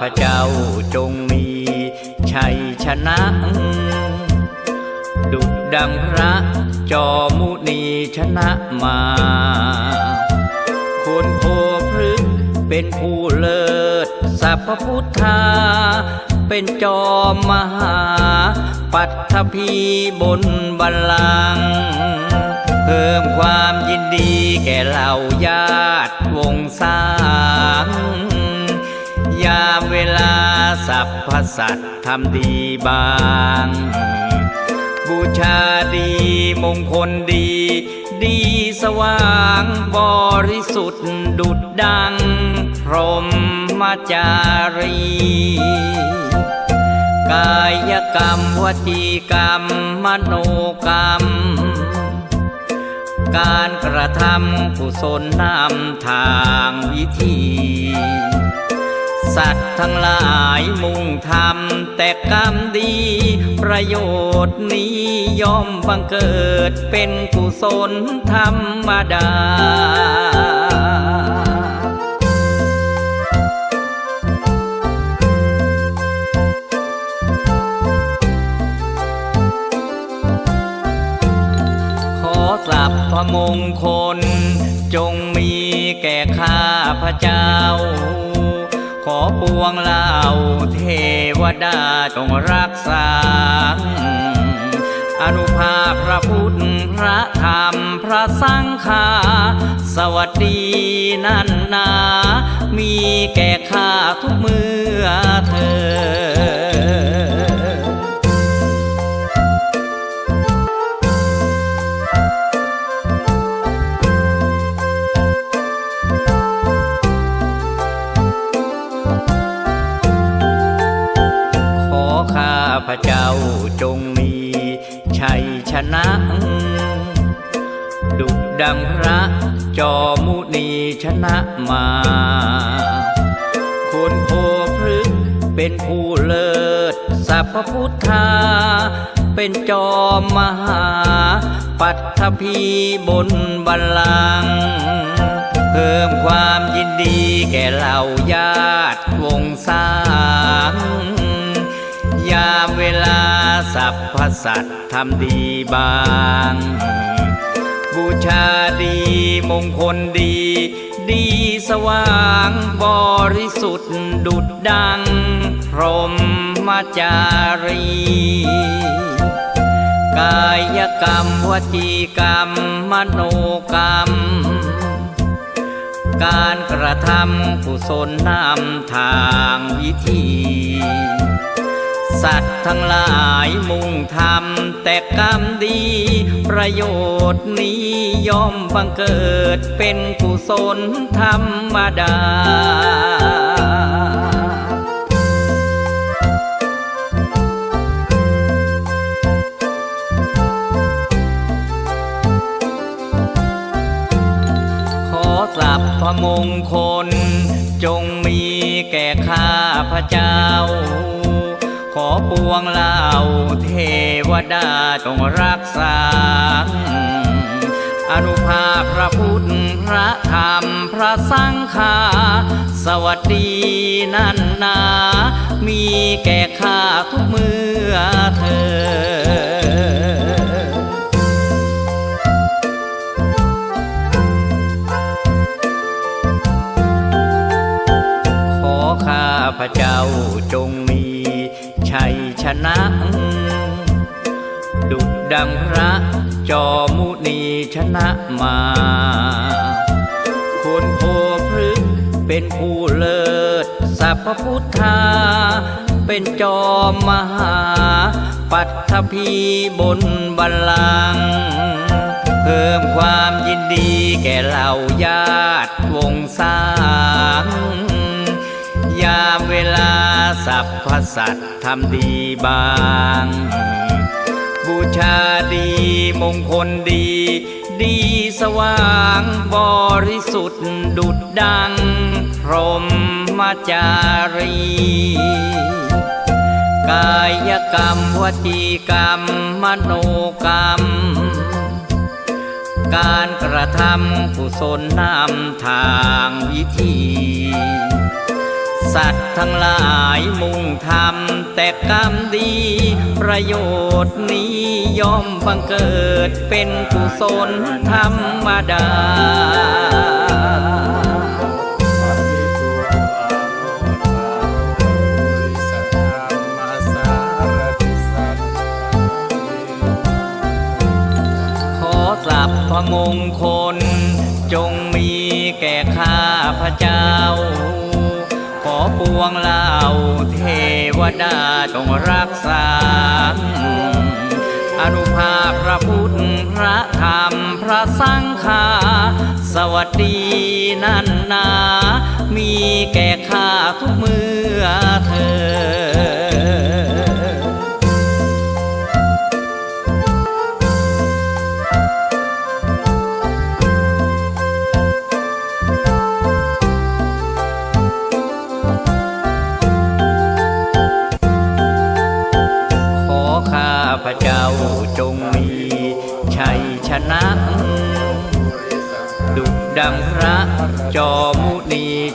พระเจ้าจงมีชัยชนะ ดุจดังพระจอมุนีชนะมาคุณโพพฤกเป็นผู้เลิศสัพพุทธา เป็นจอมมหา ปัตถภีบนบัลลังเพิ่มความยินดีแก่เหล่าญาติวงศางามเวลาสัพพสัตว์ทำดีบาง บูชาดีมงคลดี ดีสว่างบริสุทธิ์ดุดดัง พรหมจารี กายกรรมวจีกรรม มโนกรรมการกระทำกุศลนำทางวิธี สัตว์ทั้งหลายมุ่งทำแต่กรรมดี ประโยชน์นี้ย่อมบังเกิดเป็นกุศลธรรมดาขอสัพพมงคล จงมีแก่ข้าพระเจ้า ขอปวงเล่าเทวดาจงรักษา อนุภาพพระพุทธพระธรรมพระสังฆาสวัสดีนันนา มีแก่ข้าทุกเมื่อเธอ จ้าจงมีชัยชนะ ดุจดังพระจอมุนีชนะมาคุณโพพฤกเป็นผู้เลิศสัพพพุทธา เป็นจอมมหา ปัตถภีบนบัลลังเพิ่มความยินดีแก่เหล่าญาติวงศางามเวลาสัพพสัตว์ทำดีบาง บูชาดีมงคลดี ดีสว่างบริสุทธิ์ดุดดัง พรหมจารี กายกรรมวจีกรรม มโนกรรมการกระทำกุศลนำทางวิธี สัตว์ทั้งหลายมุ่งทำแต่กรรมดี ประโยชน์นี้ย่อมบังเกิดเป็นกุศลธรรมดาขอสัพพมงคล จงมีแก่ข้าพระเจ้า ขอปวงเล่าเทวดาจงรักษา อนุภาพพระพุทธพระธรรมพระสังฆาสวัสดีนันนา มีแก่ข้าทุกเมื่อเธอขอข้าพระเจ้าจงมี ชัยชนะ ดุจดังพระจอมุนีชนะมาคุณโพพฤกเป็นผู้เลิศสัพพุทธา เป็นจอมมหา ปัตถภีบนบัลลังเพิ่มความยินดีแก่เหล่าญาติวงศางามเวลาสัพพสัตทำดีบาง บูชาดีมงคลดี ดีสว่างบริสุทธิ์ดุดดัง พรหมจารี กายกรรมวจีกรรม มโนกรรมการกระทำกุศลนำทางวิธี สัตว์ทั้งหลายมุ่งทำแต่กรรมดี ประโยชน์นี้ย่อมบังเกิดเป็นกุศลธรรมดาขอสัพพมงคล จงมีแก่ข้าพระเจ้า ปวงเหล่าเทวดาจงรักษา อนุภาพพระพุทธพระธรรมพระสังฆาสวัสดีนันนา มีแก่ข้าทุกเมื่อเธอ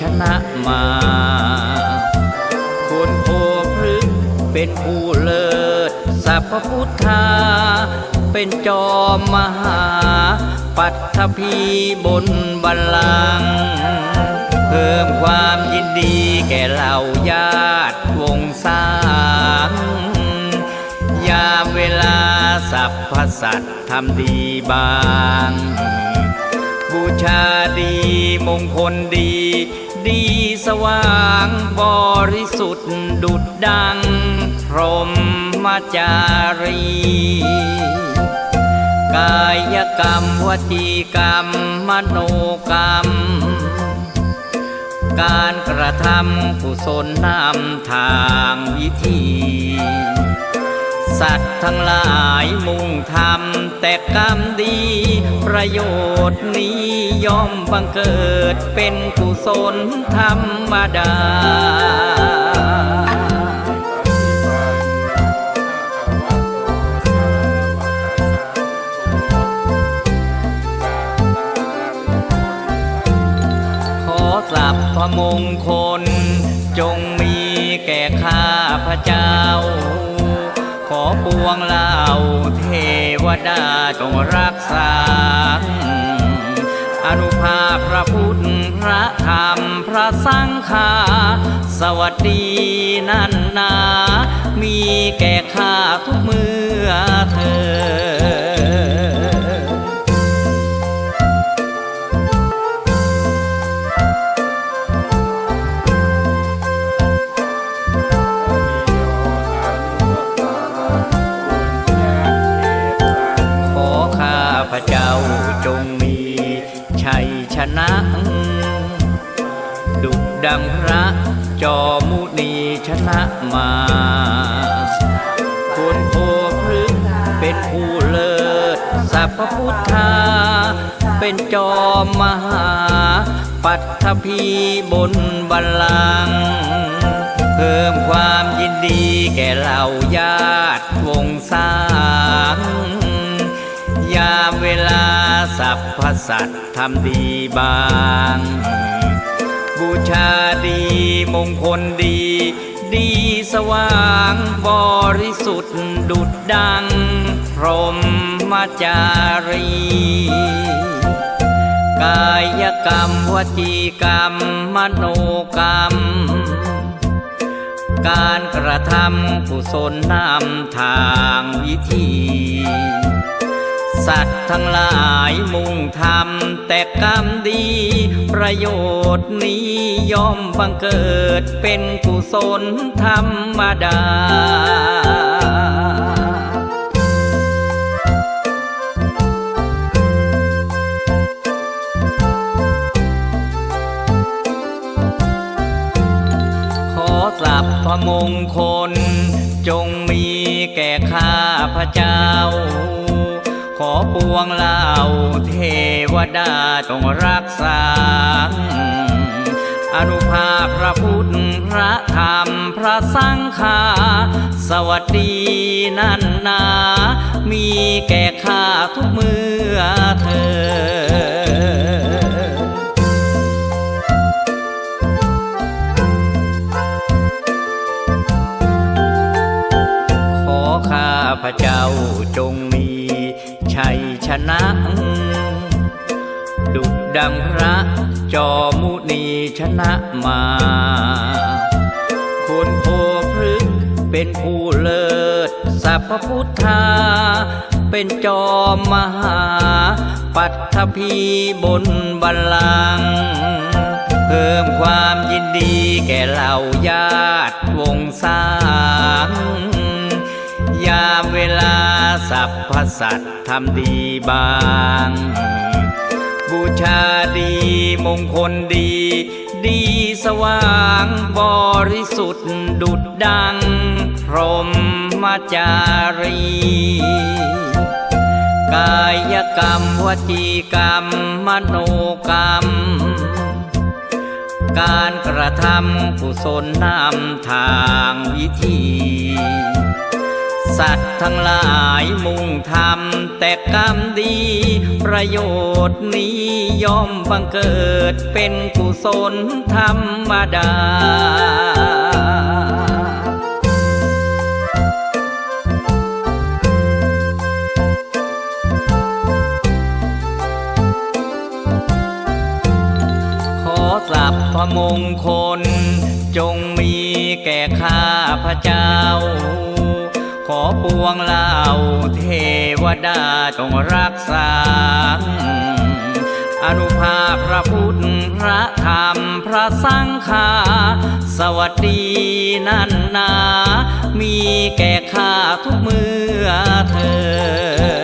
ชนะมาคนโพพฤกเป็นผู้เลิศสัพพุทธา เป็นจอมมหา ปัตถภีบนบัลลังเพิ่มความยินดีแก่เหล่าญาติวงศางยามเวลาสัพพสัตทำดีบาง บูชาดีมงคลดี ดีสว่างบริสุทธิ์ดุดดัง พรหมจารี กายกรรมวจีกรรม มโนกรรม การกระทำกุศลนำทางวิธี สัตว์ทั้งหลายมุ่งทำแต่กรรมดี ประโยชน์นี้ย่อมบังเกิดเป็นกุศลธรรมดาขอสัพพมงคล จงมีแก่ข้าพระเจ้า ขอปวงเล่าเทวดาจงรักษา อนุภาพพระพุทธพระธรรมพระสังฆาสวัสดีนันนา มีแก่ข้าทุกเมื่อเธอ ดังพระจอมุนีชนะมาคนโพพฤกษ์เป็นผู้เลิศสัพพุทธา เป็นจอมมหา ปัตถภีบนบัลลังเพิ่มความยินดีแก่เหล่าญาติวงศางยามเวลาสัพพสัตทำดีบาง บูชาดีมงคลดี ดีสว่างบริสุทธิ์ดุดดัง พรหมจารี กายกรรมวจีกรรม มโนกรรม การกระทำกุศลนำทางวิธี สัตว์ทั้งหลายมุ่งทำแต่กรรมดี ประโยชน์นี้ย่อมบังเกิดเป็นกุศลธรรมดาขอสัพพมงคล จงมีแก่ข้าพระเจ้า ขอปวงเล่าเทวดาต้องรักษา อนุภาพระพุทธพระธรรมพระสังฆาสวัสดีนันนา มีแก่ข้าทุกเมื่อเธอข้าพระเจ้าจง ชัยชนะ ดุดังพระจอมุนีชนะมาคุณโพพฤกเป็นผู้เลิศสัพพุทธา เป็นจอมมหา ปัตถภีบนบัลลังเพิ่มความยินดีแก่เหล่าญาติวงศา พพสัตว์ทำดีบาง บูชาดีมงคลดี ดีสว่างบริสุทธิ์ดุดดัง พรหมจารี กายกรรมวจีกรรม มโนกรรมการกระทำกุศลนำทางวิธี สัตว์ทั้งหลายมุ่งทำแต่กรรมดี ประโยชน์นี้ย่อมบังเกิดเป็นกุศลธรรมดาขอสัพพมงคล จงมีแก่ข้าพระเจ้า ขอปวงเหล่าเทวดาจงรักษา อนุภาพพระพุทธพระธรรมพระสังฆาสวัสดีนันนา มีแก่ข้าทุกเมื่อเธอ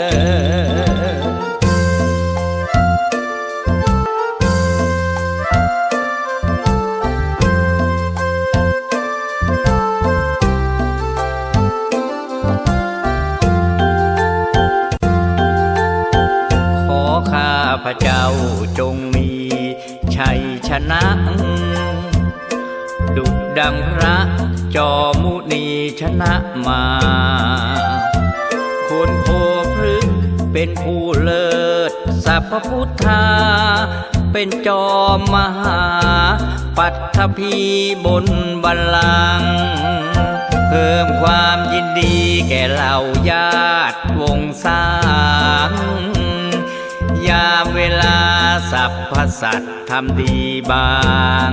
ชนะมาคุณโพพฤกเป็นผู้เลิศสัพพุทธา เป็นจอมมหา ปัตถภีบนบัลลังเพิ่มความยินดีแก่เหล่าญาติวงศางยามเวลาสัพพสัตว์ทำดีบาง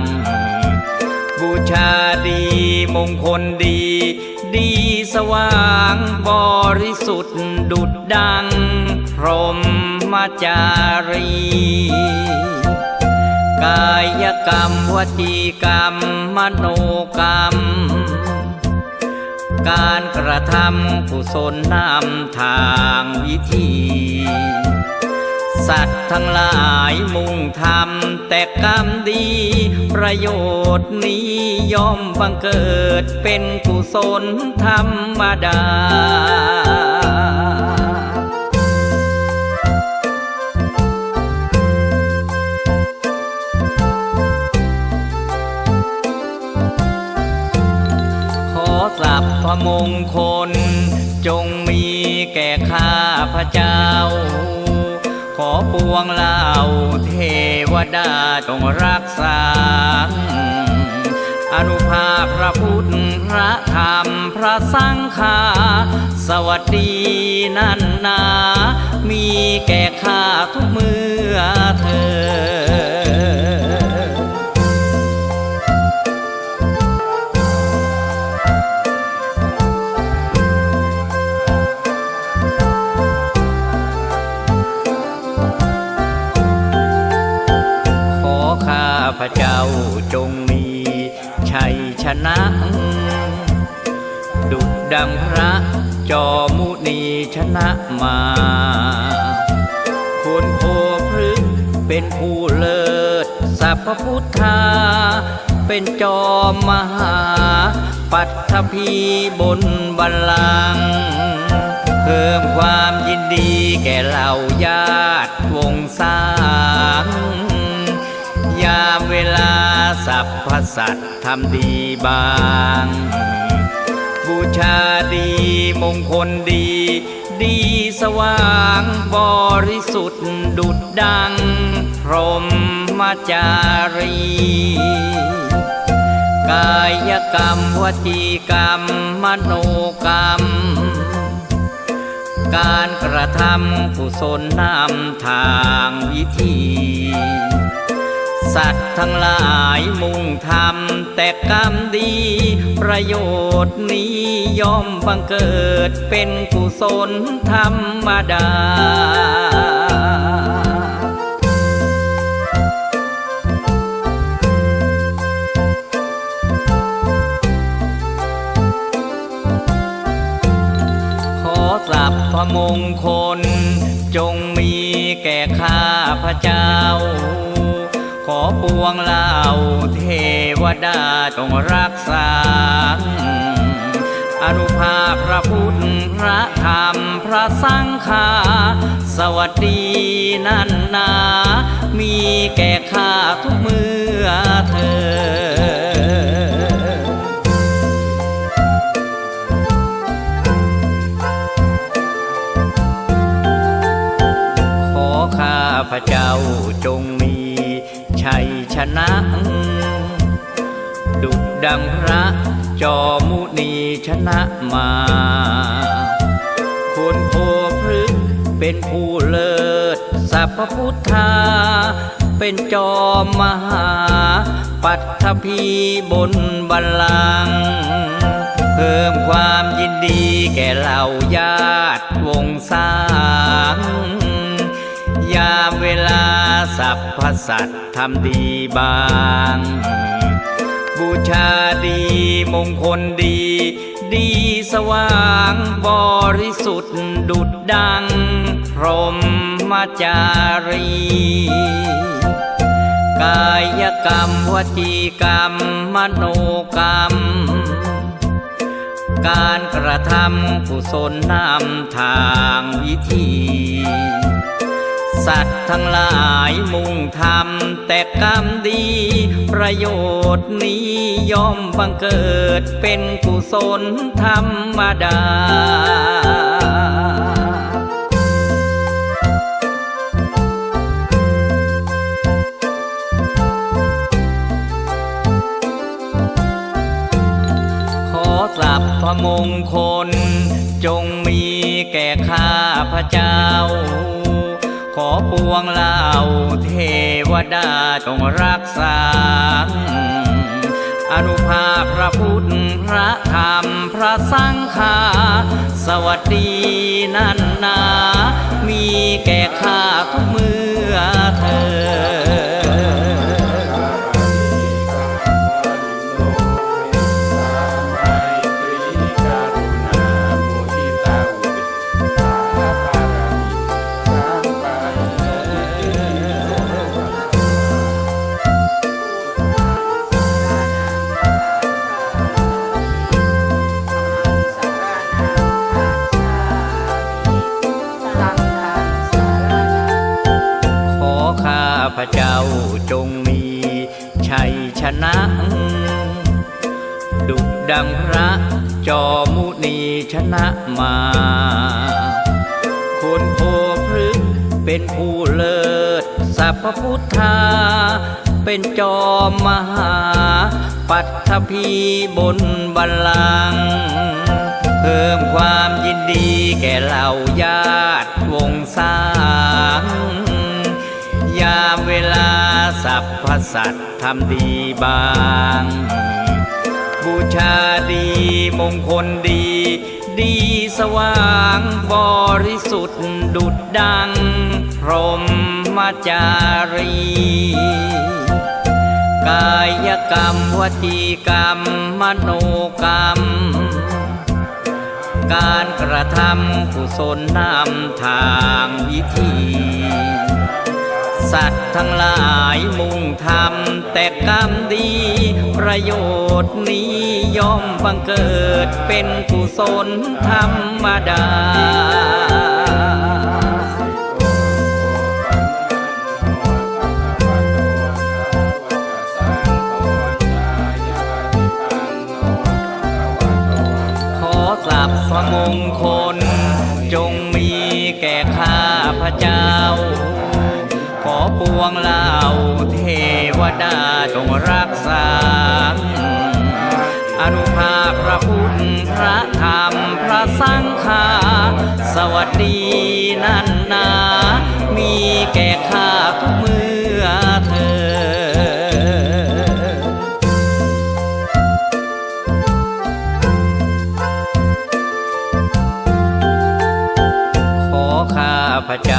บูชาดีมงคลดี ดีสว่างบริสุทธิ์ดุดดัง พรหมจารี กายกรรมวจีกรรม มโนกรรม การกระทำกุศลนำทางวิธี สัตว์ทั้งหลายมุ่งทำแต่กรรมดี ประโยชน์นี้ย่อมบังเกิดเป็นกุศลธรรมดาขอสัพพมงคล จงมีแก่ข้าพระเจ้า ขอปวงเหล่าเทวดาจงรักษา อนุภาพพระพุทธพระธรรมพระสังฆาสวัสดีนันนา มีแก่ข้าทุกเมื่อเธอ นะมาคุณโพพฤกเป็นผู้เลิศสัพพพุทธา เป็นจอมมหา ปัตถภีบนบัลลังเพิ่มความยินดีแก่เหล่าญาติวงศางยามเวลาสัพพสัตทำดีบาง บูชาดีมงคลดี ดีสว่างบริสุทธิ์ดุดดัง พรหมจารี กายกรรมวจีกรรม มโนกรรม การกระทำกุศลนำทางวิธี สัตว์ทั้งหลายมุ่งทำแต่กรรมดี ประโยชน์นี้ย่อมบังเกิดเป็นกุศลธรรมดาขอสัพพมงคล จงมีแก่ข้าพระเจ้า ขอปวงเหล่าเทวดาจงรักษา อนุภาพพระพุทธพระธรรมพระสังฆาสวัสดีนันนา มีแก่ข้าทุกเมื่อเธอ นะดุจดังพระจอมุนีชนะมาคุณโพพฤกเป็นผู้เลิศสัพพุทธา เป็นจอมมหา ปัตถภีบนบัลลังเพิ่มความยินดีแก่เหล่าญาติวงศางามเวลาสัพพสัตทำดีบาง บูชาดีมงคลดี ดีสว่างบริสุทธิ์ดุดดัง พรหมจารี กายกรรมวจีกรรม มโนกรรมการกระทำกุศลนำทางวิธี สัตว์ทั้งหลายมุ่งทำแต่กรรมดี ประโยชน์นี้ย่อมบังเกิดเป็นกุศลธรรมดาขอสัพพมงคล จงมีแก่ข้าพระเจ้า ขอปวงเหล่าเทวดาจงรักษา อนุภาพพระพุทธพระธรรมพระสังฆาสวัสดีนันนา มีแก่ข้าทุกเมื่อเธอ ชนะมาคุณโพพฤกเป็นผู้เลิศสัพพุทธา เป็นจอมมหา ปัตถภีบนบัลลังเพิ่มความยินดีแก่เหล่าญาติวงศางยามเวลาสัพพสัตทำดีบาง บูชาดีมงคลดี ดีสว่างบริสุทธิ์ดุดดัง พรหมจารี กายกรรมวจีกรรม มโนกรรม การกระทำกุศลนำทางวิธี สัตว์ทั้งหลายมุ่งทำแต่กรรมดี ประโยชน์นี้ย่อมบังเกิดเป็นกุศลธรรมดา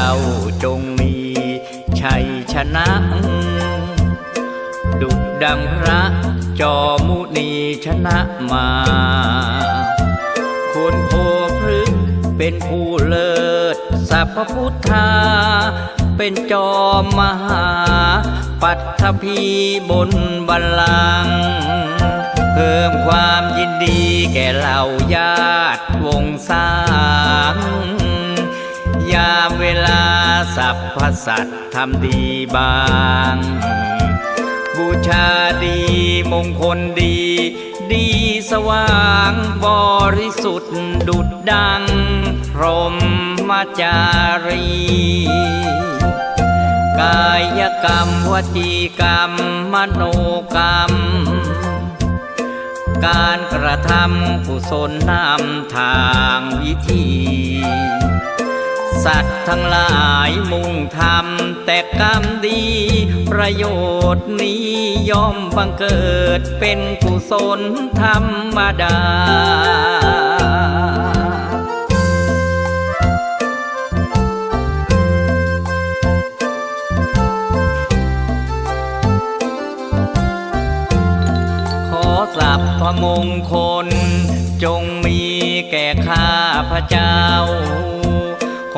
จ้าจงมีชัยชนะ ดุจดังพระจอมุนีชนะมาคนโพพฤกเป็นผู้เลิศสัพพุทธา เป็นจอมมหา ปัตถภีบนบัลลังเพิ่มความยินดีแก่เหล่าญาติวงศางามเวลาสัพพสัตว์ทำดีบาง บูชาดีมงคลดี ดีสว่างบริสุทธิ์ดุดดัง พรหมจารี กายกรรมวจีกรรม มโนกรรมการกระทำกุศลนำทางวิธี สัตว์ทั้งหลายมุ่งทำแต่กรรมดี ประโยชน์นี้ย่อมบังเกิดเป็นกุศลธรรมดาขอสัพพมงคล จงมีแก่ข้าพระเจ้า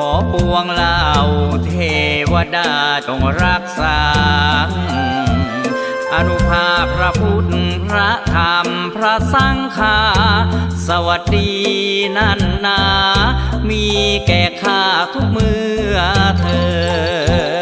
ขอปวงเล่าเทวดาจงรักษา อนุภาพระพุทธพระธรรมพระสังฆาสวัสดีนันนา มีแก่ข้าทุกเมื่อเธอ